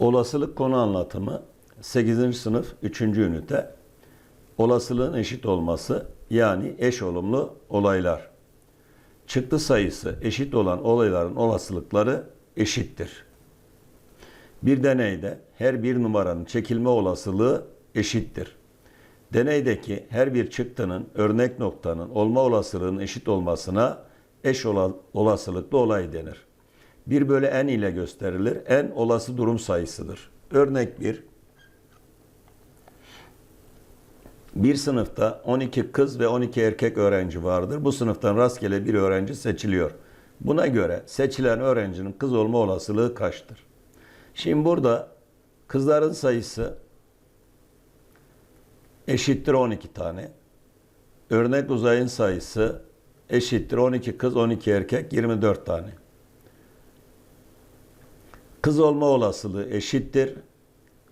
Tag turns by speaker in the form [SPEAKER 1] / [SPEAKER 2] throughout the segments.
[SPEAKER 1] Olasılık konu anlatımı 8. sınıf 3. ünite. Olasılığın eşit olması yani eş olumlu olaylar. Çıktı sayısı eşit olan olayların olasılıkları eşittir. Bir deneyde her bir numaranın çekilme olasılığı eşittir. Deneydeki her bir çıktının örnek noktanın olma olasılığının eşit olmasına eş ola- olasılıklı olay denir. 1 bölü n ile gösterilir. n olası durum sayısıdır. Örnek 1. Bir sınıfta 12 kız ve 12 erkek öğrenci vardır. Bu sınıftan rastgele bir öğrenci seçiliyor. Buna göre seçilen öğrencinin kız olma olasılığı kaçtır? Şimdi burada kızların sayısı eşittir 12 tane. Örnek uzayın sayısı eşittir 12 kız 12 erkek 24 tane. Kız olma olasılığı eşittir.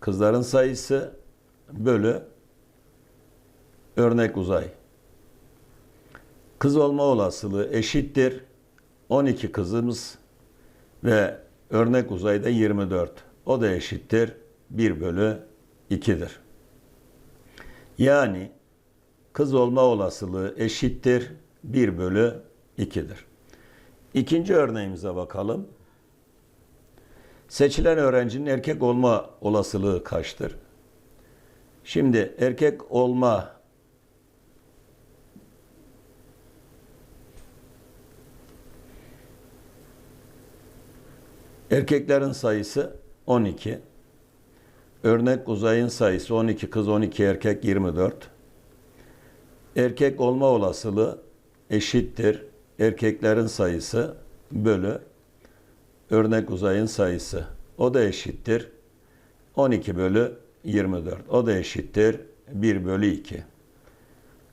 [SPEAKER 1] Kızların sayısı bölü örnek uzay. Kız olma olasılığı eşittir. 12 kızımız ve örnek uzayda 24. O da eşittir 1 bölü 2'dir. Yani kız olma olasılığı eşittir 1 bölü 2'dir. İkinci örneğimize bakalım. Seçilen öğrencinin erkek olma olasılığı kaçtır? Şimdi erkek olma erkeklerin sayısı 12. Örnek uzayın sayısı 12 kız 12 erkek 24. Erkek olma olasılığı eşittir erkeklerin sayısı bölü örnek uzayın sayısı. O da eşittir 12 bölü 24. O da eşittir 1 bölü 2.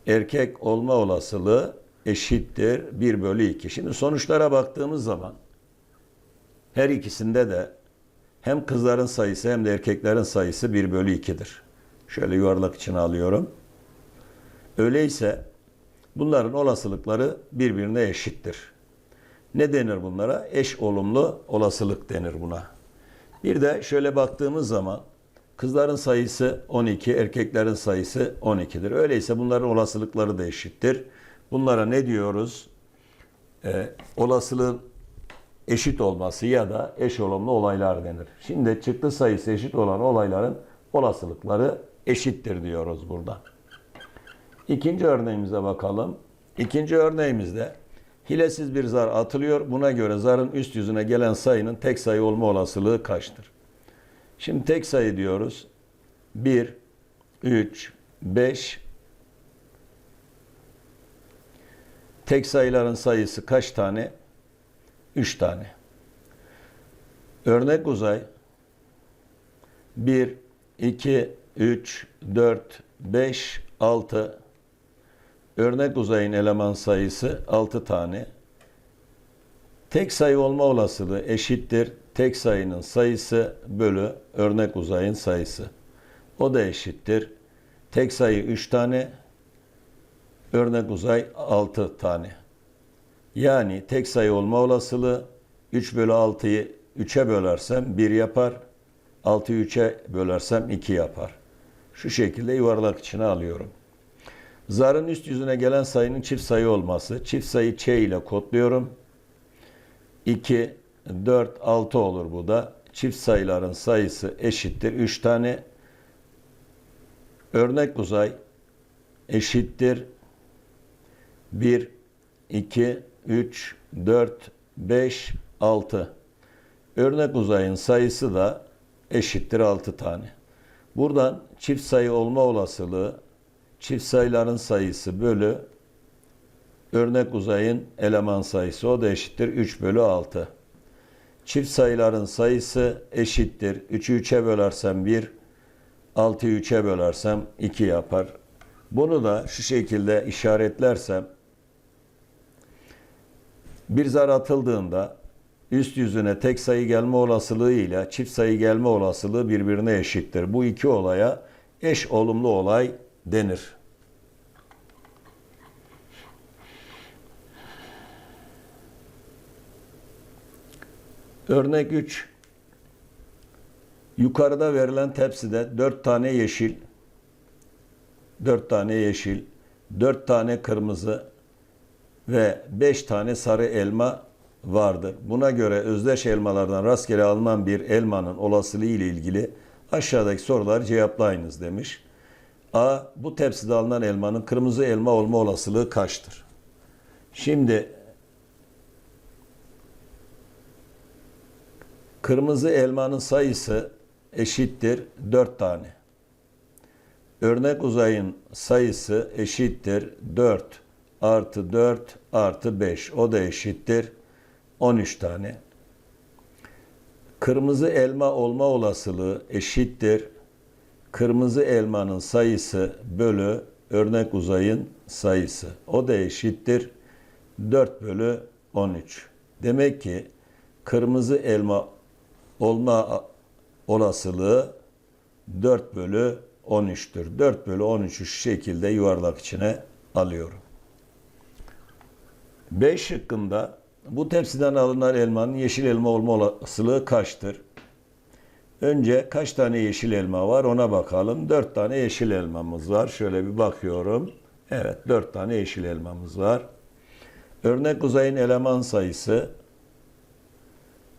[SPEAKER 1] Erkek olma olasılığı eşittir 1 bölü 2. Şimdi sonuçlara baktığımız zaman her ikisinde de hem kızların sayısı hem de erkeklerin sayısı 1 bölü 2'dir. Şöyle yuvarlak içine alıyorum. Öyleyse bunların olasılıkları birbirine eşittir. Ne denir bunlara? Eş olumlu olasılık denir buna. Bir de şöyle baktığımız zaman kızların sayısı 12, erkeklerin sayısı 12'dir. Öyleyse bunların olasılıkları da eşittir. Bunlara ne diyoruz? Ee, olasılığın eşit olması ya da eş olumlu olaylar denir. Şimdi çıktı sayısı eşit olan olayların olasılıkları eşittir diyoruz burada. İkinci örneğimize bakalım. İkinci örneğimizde hilesiz bir zar atılıyor. Buna göre zarın üst yüzüne gelen sayının tek sayı olma olasılığı kaçtır? Şimdi tek sayı diyoruz. 1, 3, 5. Tek sayıların sayısı kaç tane? 3 tane. Örnek uzay 1, 2, 3, 4, 5, 6. Örnek uzayın eleman sayısı 6 tane. Tek sayı olma olasılığı eşittir. Tek sayının sayısı bölü örnek uzayın sayısı. O da eşittir. Tek sayı 3 tane. Örnek uzay 6 tane. Yani tek sayı olma olasılığı 3 bölü 6'yı 3'e bölersem 1 yapar. 6'yı 3'e bölersem 2 yapar. Şu şekilde yuvarlak içine alıyorum. Zarın üst yüzüne gelen sayının çift sayı olması. Çift sayı Ç ile kodluyorum. 2, 4, 6 olur bu da. Çift sayıların sayısı eşittir. 3 tane örnek uzay eşittir. 1, 2, 3, 4, 5, 6. Örnek uzayın sayısı da eşittir 6 tane. Buradan çift sayı olma olasılığı çift sayıların sayısı bölü örnek uzayın eleman sayısı o da eşittir 3 bölü 6. Çift sayıların sayısı eşittir. 3'ü 3'e bölersem 1, 6'yı 3'e bölersem 2 yapar. Bunu da şu şekilde işaretlersem bir zar atıldığında üst yüzüne tek sayı gelme olasılığı ile çift sayı gelme olasılığı birbirine eşittir. Bu iki olaya eş olumlu olay denir. Örnek 3. Yukarıda verilen tepside 4 tane yeşil, 4 tane yeşil, 4 tane kırmızı ve 5 tane sarı elma vardır. Buna göre özdeş elmalardan rastgele alınan bir elmanın olasılığı ile ilgili aşağıdaki soruları cevaplayınız demiş. A. Bu tepside alınan elmanın kırmızı elma olma olasılığı kaçtır? Şimdi kırmızı elmanın sayısı eşittir 4 tane. Örnek uzayın sayısı eşittir 4 artı 4 artı 5. O da eşittir 13 tane. Kırmızı elma olma olasılığı eşittir. Kırmızı elmanın sayısı bölü örnek uzayın sayısı. O da eşittir 4 bölü 13. Demek ki kırmızı elma olma olasılığı 4 bölü 13'tür. 4 bölü 13'ü şu şekilde yuvarlak içine alıyorum. B şıkkında bu tepsiden alınan elmanın yeşil elma olma olasılığı kaçtır? Önce kaç tane yeşil elma var ona bakalım. 4 tane yeşil elmamız var. Şöyle bir bakıyorum. Evet 4 tane yeşil elmamız var. Örnek uzayın eleman sayısı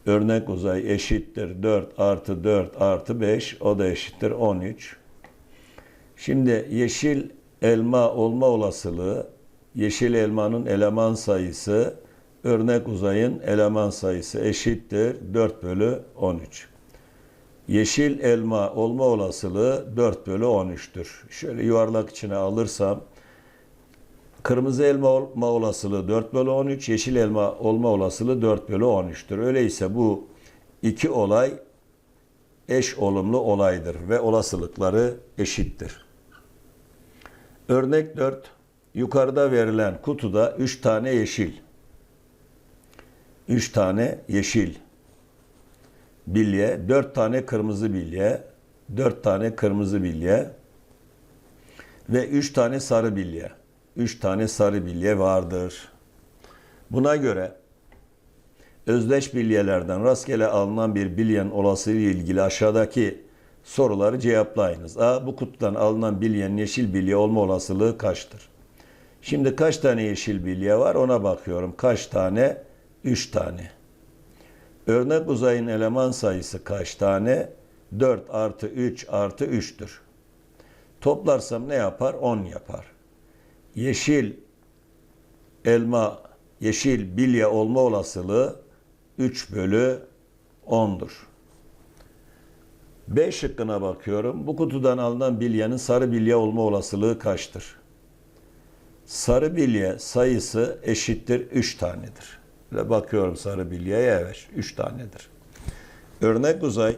[SPEAKER 1] örnek uzay eşittir 4 artı 4 artı 5 o da eşittir 13. Şimdi yeşil elma olma olasılığı yeşil elmanın eleman sayısı örnek uzayın eleman sayısı eşittir 4 bölü 13. Yeşil elma olma olasılığı 4 bölü 13'tür. Şöyle yuvarlak içine alırsam kırmızı elma olma olasılığı 4 bölü 13, yeşil elma olma olasılığı 4 bölü 13'tür. Öyleyse bu iki olay eş olumlu olaydır ve olasılıkları eşittir. Örnek 4. Yukarıda verilen kutuda 3 tane yeşil, 3 tane yeşil bilye, 4 tane kırmızı bilye, 4 tane kırmızı bilye ve 3 tane sarı bilye. 3 tane sarı bilye vardır. Buna göre özdeş bilyelerden rastgele alınan bir bilyenin olasılığı ile ilgili aşağıdaki soruları cevaplayınız. A. Bu kutudan alınan bilyenin yeşil bilye olma olasılığı kaçtır? Şimdi kaç tane yeşil bilye var ona bakıyorum. Kaç tane? 3 tane. Örnek uzayın eleman sayısı kaç tane? 4 artı 3 artı 3'tür. Toplarsam ne yapar? 10 yapar. Yeşil elma, yeşil bilye olma olasılığı 3 bölü 10'dur. B şıkkına bakıyorum. Bu kutudan alınan bilyenin sarı bilye olma olasılığı kaçtır? Sarı bilye sayısı eşittir 3 tanedir. Ve bakıyorum sarı bilyeye evet 3 tanedir. Örnek uzay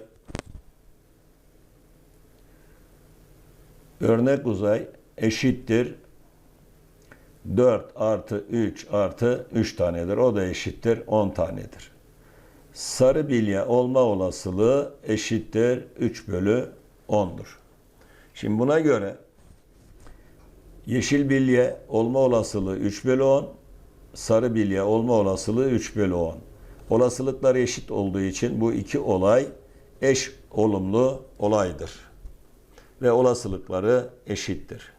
[SPEAKER 1] örnek uzay eşittir 4 artı 3 artı 3 tanedir. O da eşittir 10 tanedir. Sarı bilye olma olasılığı eşittir 3 bölü 10'dur. Şimdi buna göre yeşil bilye olma olasılığı 3 bölü 10, sarı bilye olma olasılığı 3 bölü 10. Olasılıklar eşit olduğu için bu iki olay eş olumlu olaydır. Ve olasılıkları eşittir.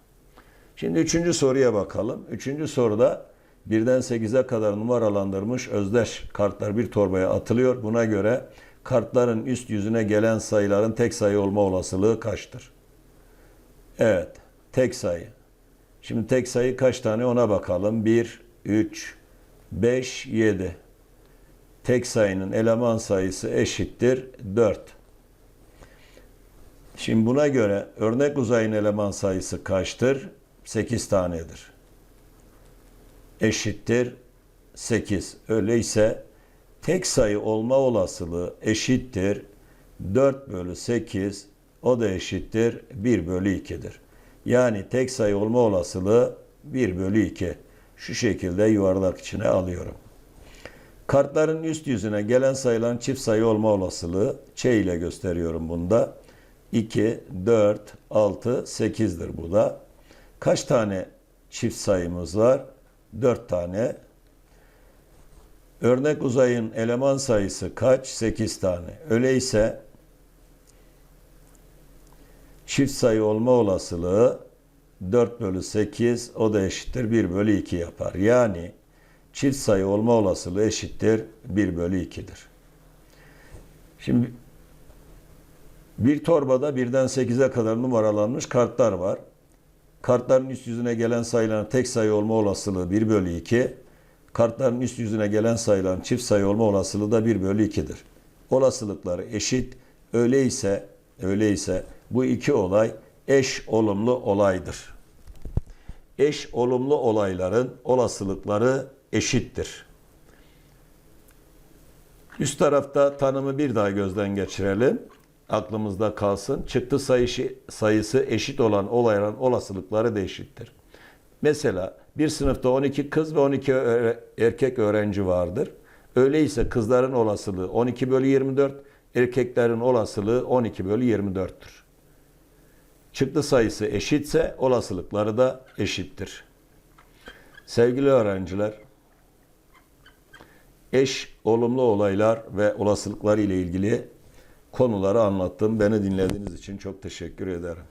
[SPEAKER 1] Şimdi üçüncü soruya bakalım. Üçüncü soruda birden 8'e kadar numaralandırmış özdeş kartlar bir torbaya atılıyor. Buna göre kartların üst yüzüne gelen sayıların tek sayı olma olasılığı kaçtır? Evet, tek sayı. Şimdi tek sayı kaç tane ona bakalım. 1, 3, 5, 7. Tek sayının eleman sayısı eşittir 4. Şimdi buna göre örnek uzayın eleman sayısı kaçtır? 8 tanedir. Eşittir 8. Öyleyse tek sayı olma olasılığı eşittir 4 bölü 8. O da eşittir 1 bölü 2'dir. Yani tek sayı olma olasılığı 1 bölü 2. Şu şekilde yuvarlak içine alıyorum. Kartların üst yüzüne gelen sayıların çift sayı olma olasılığı Ç ile gösteriyorum bunda. 2, 4, 6, 8'dir bu da. Kaç tane çift sayımız var? 4 tane. Örnek uzayın eleman sayısı kaç? 8 tane. Öyleyse Çift sayı olma olasılığı 4 bölü 8 o da eşittir 1 bölü 2 yapar. Yani çift sayı olma olasılığı eşittir 1 bölü 2'dir. Şimdi bir torbada birden 8'e kadar numaralanmış kartlar var. Kartların üst yüzüne gelen sayıların tek sayı olma olasılığı 1 bölü 2. Kartların üst yüzüne gelen sayıların çift sayı olma olasılığı da 1 bölü 2'dir. Olasılıkları eşit. Öyleyse, öyleyse bu iki olay eş olumlu olaydır. Eş olumlu olayların olasılıkları eşittir. Üst tarafta tanımı bir daha gözden geçirelim. Aklımızda kalsın. Çıktı sayısı, sayısı eşit olan olayların olasılıkları da eşittir. Mesela bir sınıfta 12 kız ve 12 öğre- erkek öğrenci vardır. Öyleyse kızların olasılığı 12 bölü 24, erkeklerin olasılığı 12 bölü 24'tür. Çıktı sayısı eşitse olasılıkları da eşittir. Sevgili öğrenciler, eş olumlu olaylar ve olasılıklar ile ilgili konuları anlattım. Beni dinlediğiniz için çok teşekkür ederim.